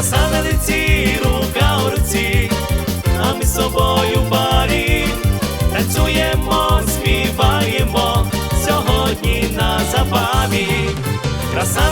Краса на рука у руці, а ми з собою в барі танцюємо, співаємо сьогодні на забаві. Краса